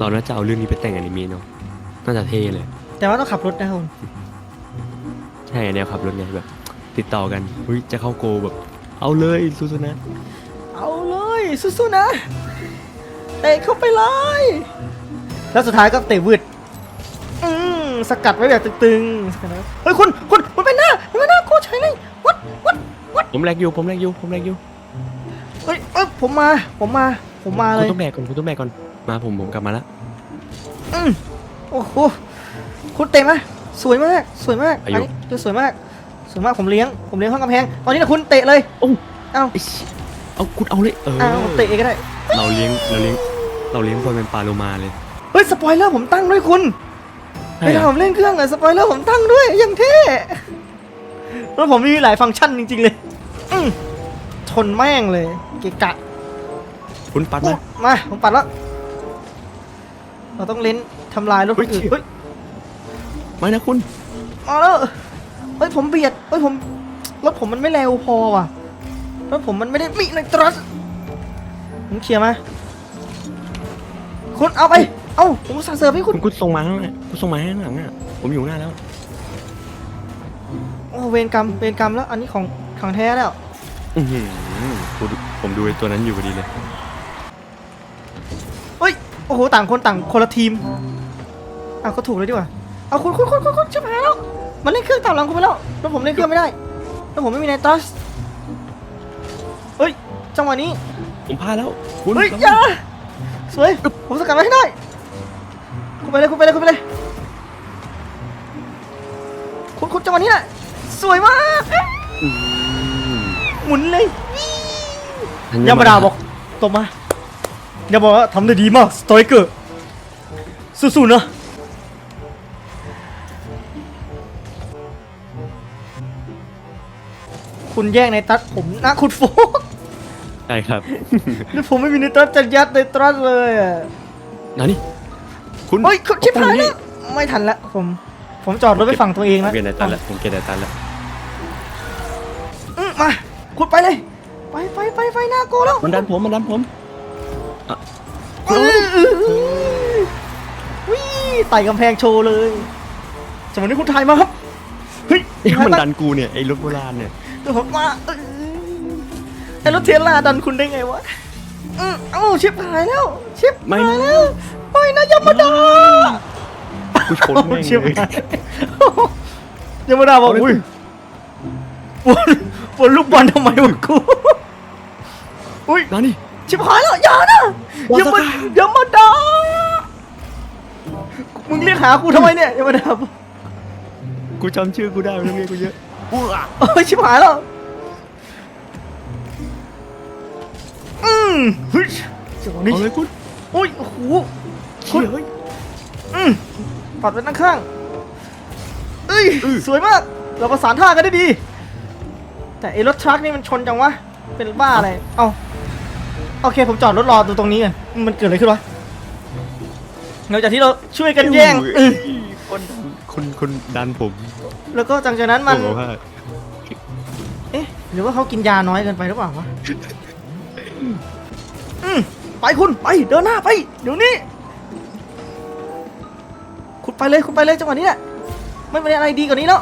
เราน่าจะเอาเรื่องนี้ไปแต่งอนิเมะเนาะน่าจะเท่เลย แต่ว่าต้องขับรถนะครับผมใช่แนวขับรถไงแบบ ติดต่อกันเฮ้ยจะเข้าโกแบบ เอาเลยสู้ๆนะ เอาเลยสู้ๆนะเตะเข้าไปเลย แล้วสุดท้ายก็เตะวืดอืมสกัดไว้แบบตึงๆสกัดไว้เฮ้ยคุณคุณมันเป็นหน้ามันเป็นหน้าโคชใช่เลยวัดวัดวัดผมแรกอยู่ผมแรกอยู่ผมแรกอยู่เฮ้ยเอ้ยผมมาผมมาผมมาเลคุณย ต้องแบกก่อนคุณต้องแบกก่อน มาผมผมกลับมาแล้วอืมโอ้โหคุณเตะมาสวยมาก สวยมากอายุนนี้คือสวยมาก สวยมากผมเลี้ยง ผมเลี้ยงข้างกำแพง ตอนนี้นะคุณเตะเลยโอ้เอ้าไอ้เชี่ยเอาคุณเอาเลยเออเอ้าเตะเองก็ได้ เราเลี้ยงเราเลี้ยงเราเลี้ยงคนเป็นปลาโลมาเลย เฮ้ยสปอยเลอร์ผมตั้งด้วยคุณใช่เวเหรลาอผมเล่นเครื่องอะสปอยเลอร์ผมตั้งด้วยอย่างเท่แล้วผมมีหลายฟังก์ชันจริงๆเลยอืมชนแม่งเลยเกะกะ คุณปัดโอ้มามาผมปัดแล้ว เราต้องเล่นทำลายรถคนอื่นเฮ้เฮ้ยยไม่นะคุณมาแล้วเฮ้ยผมเบียดเฮ้ยผมรถผมมันไม่เร็วพอว่ะรถผมมันไม่ได้มีในตรัสผมเคลียร์มาคุณเอาไป เอาผมสั่งเสิร์ฟให้คุคุณณคุณส่งมาข้างหน้าคุณส่งมาข้างหลังอะผมอยู่ข้างหน้าแล้ว โอ้เวรกรรมเวรกรรมแล้วอันนี้ของของแท้แล้ว อือหือผมดูผมดูไอ้ตัวนั้นอยู่พอดีเลยเฮ้ย โอ้โหต่างคนต่างคนละทีมอ้าวก็ถูกเลยดีกว่าเอาคุณคุณคุณคุณคุณชิบหายแล้วมันเล่นเครื่องตามหลังคุณไปแล้วแล้วผมเล่นเครื่องไม่ได้แล้วผมไม่มีในตัสเฮ้ยจังหวะนี้ผมพลาดแล้วคุณเฮ้ยระวังอย่าสวยผมสกัดไว้ให้ได้คุณไปเลยคุณไปเลยคุณไปเลยคุณคุณจังหวะนี้แหละสวยมากอืมหมุนเลยธัญยามาดาบอกตบมา อย่าบอกว่าทำได้ดีมากสโตรเกอร์สู้ๆนะคุณแย่งในตัดผมนะคุณโฟกใช่ครับแล้วผมไม่มีในตัดจะยัดในตัดเลยอะนานี่คุณเฮ้ยคุณชิบหายนี่แล้วไม่ทันละผม ผมจอดรถไปฝั่งตัวเองผมแล้วเกลียดไอ้ตันแล้วผมเกลียดไอ้ตันแล้วอืมมา คุณไปเลย ไปไปไปไปหน้าโกแล้ว มันดันผม มันดันผม อื้ออื้ออื้อวิ่ไต่กำแพงโชว์เลยสมัยนี้คุณถ่ายมาครับ เฮ้ยไอ้ถ่ายมันมาดันกูเนี่ยไอ้รถโบราณเนี่ยเดี๋ยวผมมาเออไอ้รถเทสลาดันคุณได้ไงวะอืมเอ้าชิบหายแล้วชิบหายแล้วโอ้ยนะยามาดากูชนแม่งชิบเลยหายยามาดาบอกเอาเลยอุ้ยปวดปวดลูกบอลทำไมวะกูอุ้ยนานี่ ชิบหายแล้วอย่านะวาอย่าซามาก้าอย่ามาด่ามึงเรียกหากูทำไมเนี่ยอย่ามาด่ากูจำชื่อกูได้ไม่ต้องเรียกกูเยอะอู้อะโอ้ยชิบหายแล้วอืมเฮ้ยจังหวะนี้เอาเลยคุณโอ้ยโอ้โหเชี่ยเฮ้ยอืมปัดไปด้านข้างเอ้ยอื้อสวยมาก เราประสานท่ากันได้ดี แต่ไอ้รถทรัคนี่มันชนจังวะ เป็นบ้าอะไร เอ้า โอเคผมจอดรถรอดูตรงนี้กันมันเกิดอะไรขึ้นวะหลังจากที่เราช่วยกันแย่งเอ้อื้ยอคนคนคนดันผมแล้วก็จากนั้นมันบอกว่าเอ๊ะหรือว่าเขากินยาน้อยเกินไปหรือเปล่าวะอืมไปคุณไปเดินหน้าไปเดี๋ยวนี้ คุณไปเลยคุณไปเลยจังหวะนี้แหละไม่มีอะไรดีกว่านี้แล้ว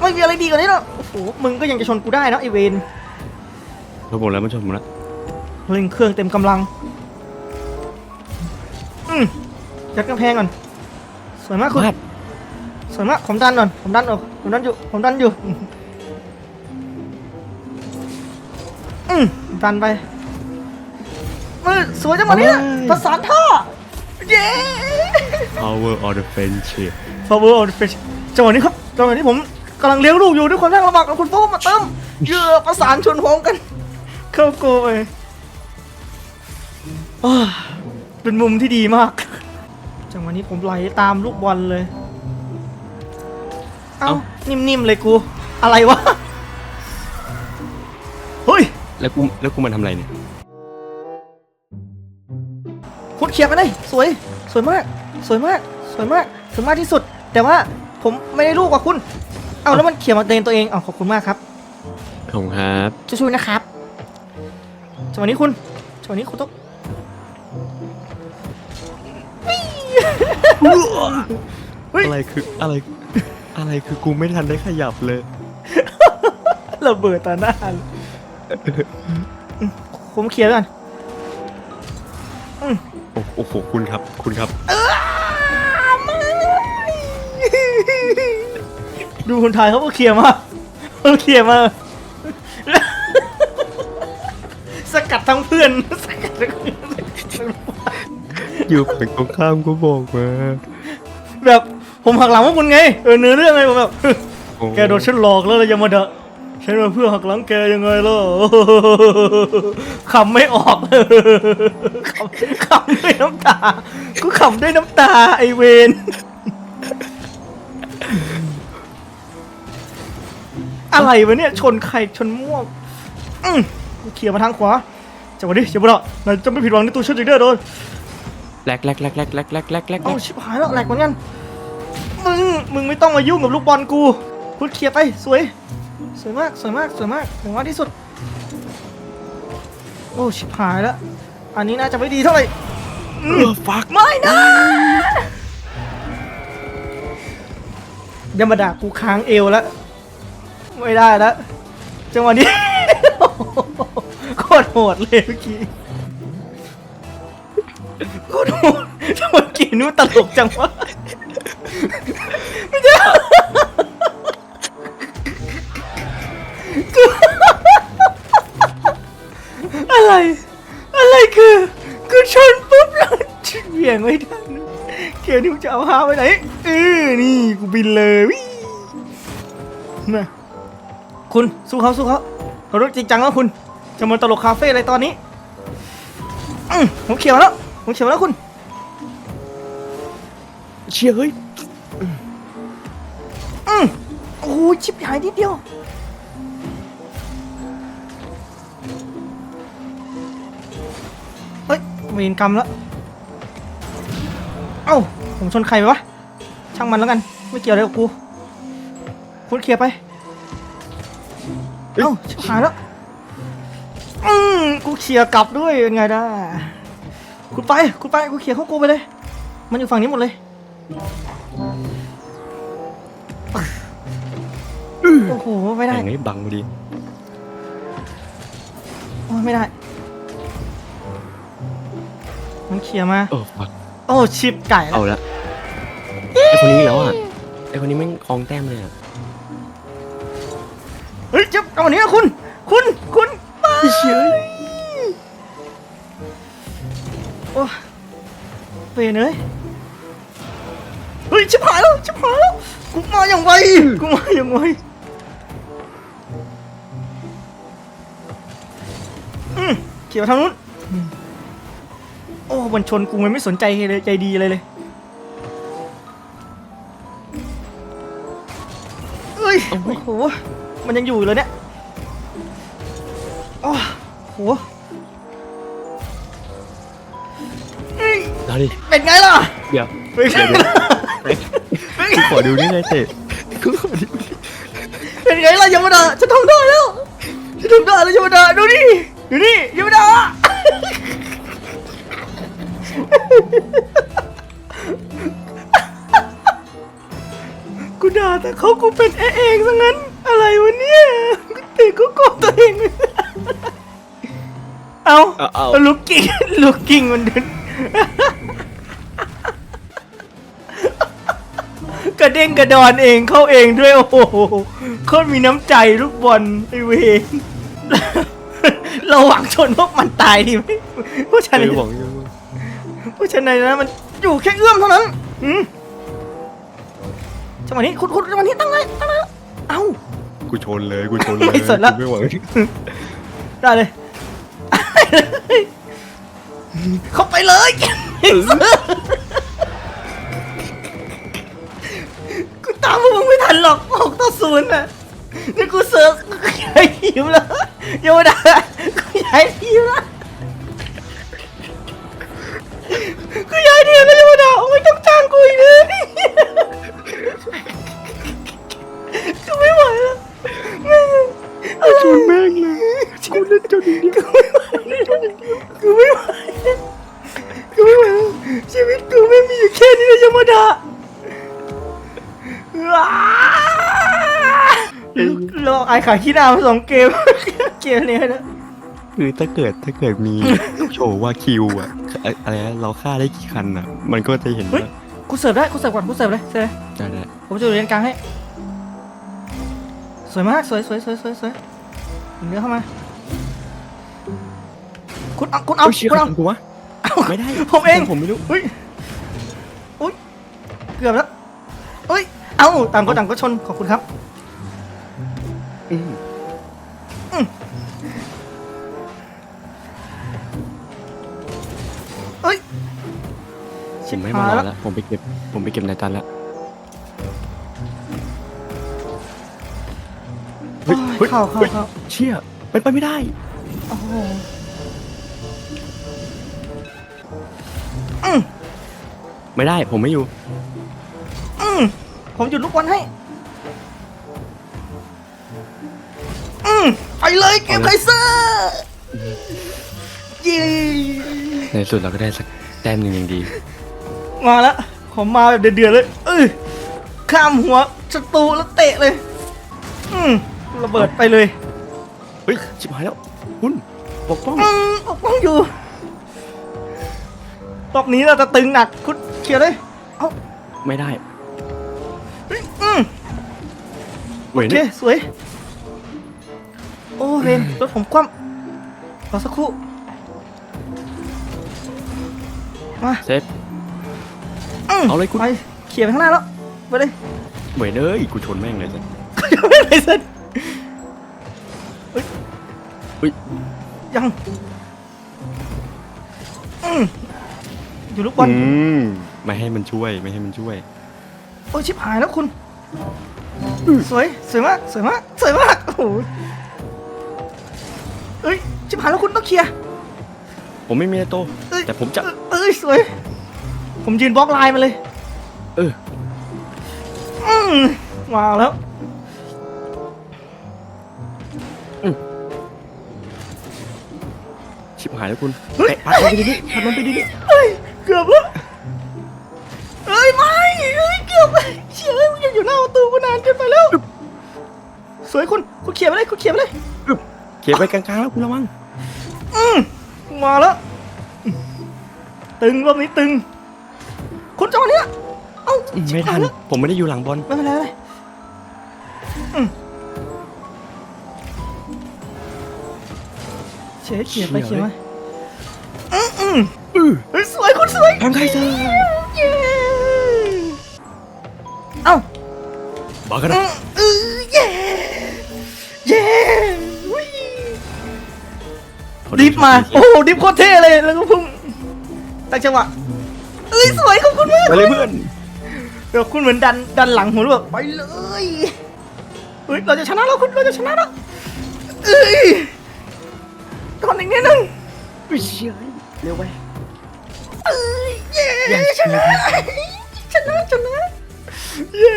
ไม่มีอะไรดีกว่านี้แล้วโอ้โหมึงก็ยังจะชนกูได้เนาะไอเวนเราบอกแล้วมันชนผมแล้ว เร่งเครื่องเต็มกำลังอืมยัดกำแพงก่อนสวยมากคุณพลาดสวยมากผมดันก่อนผมดันออกผมดันอยู่ผมดันอยู่อืมดันไปมือสวยจังหวะนี้นะประสานท่าเย้ power of the friendship power of the fish จังหวะนี้ครับจังหวะนี้ผมกำลังเลี้ยงลูกอยู่ด้วยความยากลำบากของคุณโฟกมาเติมเยอะประสานชนพร้อมกันเข้าโกไปอ้าว เป็นมุมที่ดีมาก จังหวะนี้ผมไหลตามลูกบอลเลย เอ้า นิ่มๆเลยกู อะไรวะ เฮ้ย แล้วกูแล้วกูมาทำอะไรเนี่ยคุณเคลียร์ไปเลยสวย สวยมาก สวยมาก สวยมาก สวยมากที่สุด แต่ว่าผมไม่ได้ลูกกว่าคุณ เอาแล้วมันเขี่ยมาเดนตัวเองเอาขอบคุณมากครับขอบคุณครับช่วยๆนะครับจังหวะนี้คุณจังหวะนี้คุณต้อง อะไรคืออะไร อะไรคือกูไม่ทันได้ขยับเลย ระเบิดตาหน้าเลยผมเคลียร์ไว้ก่อนโอ้โอ้โหคุณครับ คุณครับ ดูคนไทยเขาก็เคลียร์มาเขาเคลียร์มาสกัดทั้งเพื่อนสกัดทั้งเพื่อน อยู่ฝั่งตรงข้ามก็บอกมาแบบผมหักหลังพวกคุณไงเออเนื้อเรื่องไงผมแบบ โอ้แกโดนฉันหลอกแล้วเลยยามาดะฉันมาเพื่อหักหลังแกยังไงล่ะขำไม่ออกขำขำด้วยน้ำตากูขำด้วยน้ำตาไอเวนอะไรวะเนี่ยชนใครชนม่วงอื้อกูเขี่ยมาทางขวาจังหวะนี้เจ้าบุตรนายจะไม่ผิดหวังในตัวฉันอีกแน่นอน แลกแลกแลกแลกแลกแลกแลกแลกเอ้าชิบหายแล้วแหลกเหมือนกัน มึง มึงไม่ต้องมายุ่งกับลูกบอลกูพูดเคลียร์ไป สวย สวยมาก สวยมาก สวยมากถึงว่าที่สุด โอ้ ชิบหายแล้ว อันนี้น่าจะไม่ดีเท่าไหร่เออฟักไม่นะอย่ามาด่ากูค้างเอวแล้ว ไม่ได้แล้ว จังหวะนี้โคตรโหดเลยเมื่อกี้ โคตรโหดจังหวะกี้นู้ตลกจังวะไม่ใช่อะไร อะไรคือคือชนปุ๊บแล้วเหวี่ยงไม่ทันเกียร์นิ้วจะเอาพาไปไหนเออนี่กูบินเลยวิมาคุณสู้เขาสู้เขาเขารถจริงจังแล้วคุณ จะมาตลกคาเฟ่อะไรตอนนี้อืมผมเขียวแล้ว ผมเขียวแล้วคุณ เชี่ยเฮ้ย อืมโอ้ยชิบหายนิดเดียว เฮ้ยเวรกรรมแล้ว เอ้า ผมชนใครไปวะ ช่างมันแล้วกัน ไม่เกี่ยวอะไรกับกู คุณเคลียร์ไป เอ้าชิบหายแล้ว อืมกูเคลียร์กลับด้วยเป็นไงได้ คุณไป คุณไปกูเคลียร์เข้ากูไปเลย มันอยู่ฝั่งนี้หมดเลย โอ้โห ไม่ได้แข่งให้บังดีโอ้ยไม่ได้ มันเคลียร์มา เออฟักโอ้ชิปไก่แล้เอาวละไอคนนี้แล้วอะไอคนนี้แม่งคลองแต้มเลยอะเฮ้ยจับเอาอันนี้นะคุณ คุณ คุณไปเชี่ย โอ้เปรนเลยเฮ้ยชิบหายแล้วชิบหายแล้วกูมาอย่างไวกูมาอย่างไวอืมเขียวทางนู้นอืมโอ้มันชนกูมันไม่สนใจเลยใจดีเลยเลยเอ้ยโอ้โหมันยังอยู่เลยเนี่ยโอ้โห ดิ เป็นไงล่ะเดี๋ยวเป็นไงเดี๋ยวล่ะกูขอดูนี่เลยเตะกูขอดูเป็นไงล่ะยามาดาฉันทำได้แล้วฉันทำได้แล้วยามาดาดูนี่ดูนี่ยามาดากูด่าแต่เขากูเป็นเอเองซะงั้น อะไรวะเนี่ยกูเตะกูโกรธตัวเองเอาเอาเอาลูกกิ้งลูกกิ้งมันเดิน ระเด้งกระดอนเองเข้าเองด้วยโอ้โหโคตรมีน้ำใจลูกบอลไอเวนเราหวังชนพวกมันตายดีไหมผู้ชายเอในอบอกอยู่ผู้ชายในนั้นมันอยู่แค่เอื้อมเท่านั้นอืมจังหวะนี้คุณคุณจังหวะนี้ตั้งเลยตั้งเลยเอ้ากูชนเลยกูชนเลยไม่สนละกูไม่หวังได้เลย เข้าไปเลย ตามพวกมึงไม่ทันหรอกหกต่อศูนย์น่ะนี่กูเสิร์ฟกูย้ายทีมแล้วโยดากูย้ายทีมแล้วกูย้ายทีมแล้วโยดาไม่ต้องจ้างกูอีกเลยกูไม่ไหวแล้วแม่งเอาชนแม่งเลยกูเล่นจนอย่างเดียวกูไม่ไหวกูไม่ไหวกูไม่ไหวแล้วชีวิตกูไม่มีอยู่แค่นี้เลยยามาดา ว้าเราไอ้ขายขี้หน้ามาสองเกม เกมนี้นะคือถ้าเกิดถ้าเกิดมีโชว์ว่าคิวอะอะอะไรนะเราฆ่าได้กี่คันอะมันก็จะเห็นเฮ้ยว่ากูเสิร์ฟได้กูเสิร์ฟก่อนกูเสิร์ฟเลยเสิร์ฟเลยได้ได้ผมจะอยู่เลนกลางให้ สวยมากสวยสวยสวยสวยสวยเนื้อเข้ามา คุณเอาคุณเอาเฮ้ยเชี่ยคุณเอาใครทำกูวะไม่ได้ผมเองผมไม่รู้เฮ้ยอุ้ยเกือบแล้วเฮ้ย เอาต่างคนต่างก็ชนขอบคุณครับอืมเฮ้ย ผมไม่มารอแล้วผมไปเก็บผมไปเก็บนายตันแล้วโอ้ยเข้าเข้าเข้า เชี่ยเป็นไปไม่ได้ โอ้โหอืมไม่ได้ผมไม่อยู่ อืม ผมหยุดลูกบอลให้อืมไปเลยเกมไคเซอร์เย้ในสุดเราก็ได้สักแต้มหนึ่งอย่างดี มาแล้วผมมาแบบเดือดๆเลยเออข้ามหัวศัตรูแล้วเตะเลย อืมระเบิดไปเลย เฮ้ยชิบหายแล้วคุณปกป้องอืมปกป้องอยู่รอบนี้เราจะตึงหนักคุณเคลียร์เลย เอ้าไม่ได้เฮ้ย อืมเว้ยโอเคเนี่ยสวย โอ้เรนรถผมคว่ำรอสักครู่ มาเซฟอืมเอาเลยคุณ ไปเคลียร์ไปข้างหน้าแล้ว ไปเลยเว้ยเลยกูชนแม่งเลยสิยังไม่ไปเสร็จเฮ้ยเฮ้ยยัง อืมอยู่ลูกบอลอืมไม่ให้มันช่วยไม่ให้มันช่วยโอ้ยชิบหายแล้วคุณ สวย สวยมาก สวยมาก สวยมาก โอ้โหเอ้ย ชิบหายแล้วคุณต้องเคลียร์ผมไม่มีโต เอ้ยแต่ผมจะเอ้ย สวย ผมยืนบล็อกไลน์มาเลย เออ อืมมาแล้วชิบหายแล้วคุณเฮ้ยเตะปัดมันไปดิปัดมันไปดิเฮ้ย เกือบแล้ว ไปเชื่อมึงยังอยู่หน้าประตูกูนานเกินไปแล้ว สวยคุณคุณเขียนไปเลยคุณเขียนไปเลยเขียนไปกลางๆแล้วคุณระวังอืมมาแล้ว ตึงรอบนี้ตึง คุณจังหวะเนี้ยเอ้าอืมไม่ทัน ชิบหายแล้วผมไม่ได้อยู่หลังบอลไม่เป็นไรไม่เป็นไรอืมเฉยเขียนไปเขียนไปอืมอืมอือเฮ้ยสวยคุณสวยทางไคเซอร์เย้ บอกกันอืนะมเออเย้เย้อุ๊ยดิฟมา โอ้โหดิฟโคตรเท่เลยแล้วก็พุ่งตั้งจังหวะเอ้ยสวยขอบคุณมากไปเลยเพื่อนเดี๋ยวคุณเหมือนดันดันหลังหัวแบบไปเลยเฮ้ยเราจะชนะแล้วคุณเราจะชนะแล้วเอ้ยตอนอีกนิดนึงอุ้ยเชี่ยเร็วไปเอ้ยเย้ Yes ชนะชนะชนะ เย้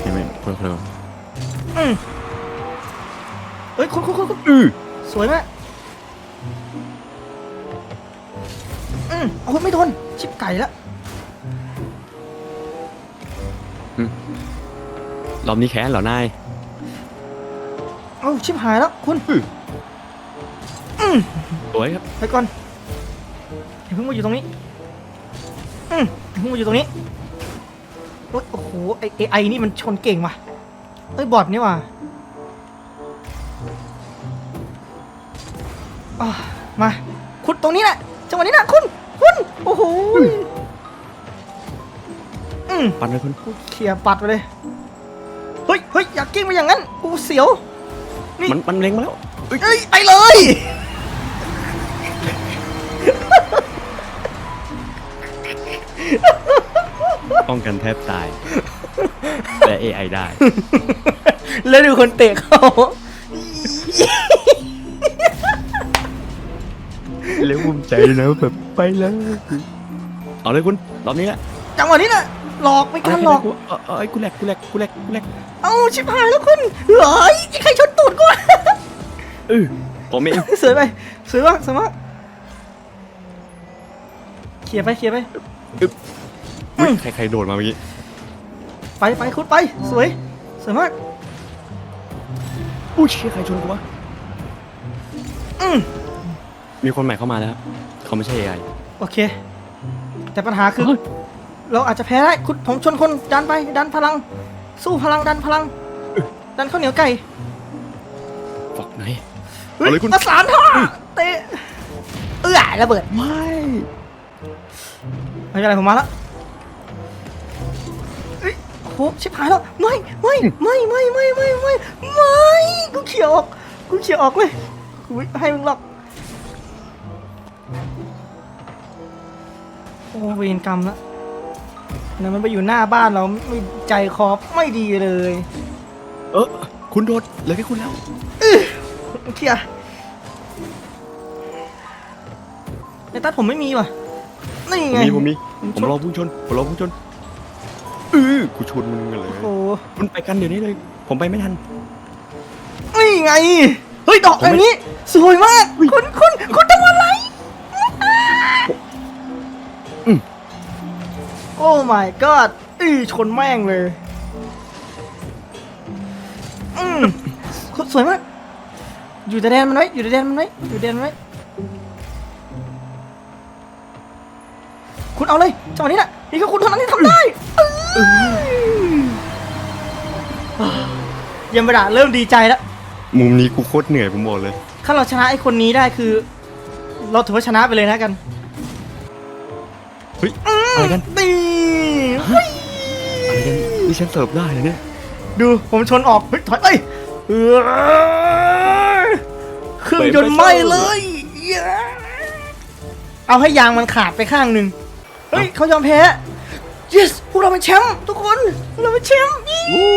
ไม่ไม่คนคนอืมเฮ้ยคุณคุณคุณคุณอือสวยมากอืมโอ้ยไม่โดน ชิบไก่ล้วรอบนี้แค้นเหรอนาย เอ้าชิบหายแล้วคุณอือสวยครับ ไปก่อนอย่าเพิ่งมาอยู่ตรงนี้ อืมอย่าเพิ่งมาอยู่ตรงนี้โอ๊ยโอ้โหไอไอนี่มันชนเก่งว่ะเอ้ยบอดนี่ว่ะอะมาคุณตรงนี้แหละจังหวะนี้นะคุณคุณโอ้โหอืมปัดเลยคุณกูเคลียร์ปัดไปเลยเฮ้ยเฮ้ยอยากกิ้งไปอย่างนั้นกูเสียวนี่มันมันเล็งมาแล้วเอ้ยเอ้ยไปเลย ป้องกันแทบตาย แต่ AI ได้ แล้วดูคนเตะเขาเร็วภูมิใจนะแบบไปเลยเอาเลยคุณรอบนี้แหละจังหวะนี้น่ะหลอกไม่การหลอก เอาเอาไอ้กูแหลกกูแหลกกูแหลกกูแหลกเอาชิบหายแล้วคุณเฮ้ยใครชนตูดกูวะ เออผมเองสวยไปสวยมากสวยมากลียร์ไปเคลียร์ไปอุ๊ ยใครใครโดดมาเมื่อกี้ไปไปคุณไป สวย สวยมาก อุ้ยเชี่ยใครชนกูวะอืมมีคนใหม่เข้ามาแล้ว เขาไม่ใช่ AI โอเค แต่ปัญหาคือเฮ้ยเราอาจจะแพ้ได้คุณผมชนคนดันไป ดันพลัง สู้พลังดันพลัง ดันข้าวเหนียวไก่ฝักไหนเฮ้ยเอาเลยคุณ ประสานท่อเตะเอื้อระเบิดไม่ไม่เป็นไรผมมาแล้วเอ้ ยโอ้โหชิบหายแล้วไม่ไม่ไม่ไม่ไม่ไม่ไม่ไม่กูเขียวออกกูเขียวออกเลยกูไม่ให้มึงหรอกโอ้เวรกรรมละเนี่ยมันไปอยู่หน้าบ้านเราไม่ใจคอไม่ดีเลย เออคุณโดดเหลือแค่คุณแล้วเคลียร์ในตัดผมไม่มีว่ะนี่ผมไงมีผมมีผมผมชนรอพุ่งชนผมรอพุ่งชน เออกูชนมึงเลยโอ้โหคุณไปกันเดี๋ยวนี้เลย ผมไปไม่ทัน นี่ไง เฮ้ยดอกผมไม่อันนี้ สวยมาก คุณคุณคุณทำอะไรอืม โอ้ my god อีชนแม่งเลยอืมคุณสวยมาก อยู่แต่แดนมันไว้อยู่แต่แดนมันไว้อยู่แดนมันไว้คุณเอาเลยจังหวะนี้น่ะนี่ก็คุณเท่านั้นที่ทำได้เอ้ย ยังไม่ด่าเริ่มดีใจแล้ว มุมนี้กูโคตรเหนื่อยผมบอกเลย ถ้าเราชนะไอ้คนนี้ได้คือ เราถือว่าชนะไปเลยนะกันเฮ้ยอะไรกันตีอะไรกันนี่ฉันเสิร์ฟได้เลยเนี่ยดูผมชนออกเฮ้ยถอยเอ้ยเออเครื่องยนต์ไหม้เลยเย้เอาให้ยางมันขาดไปข้างหนึ่งเฮ้ยเขายอมแพ้ yes พวกเราเป็นแชมป์ทุกคนเราเป็นแชมป์วู้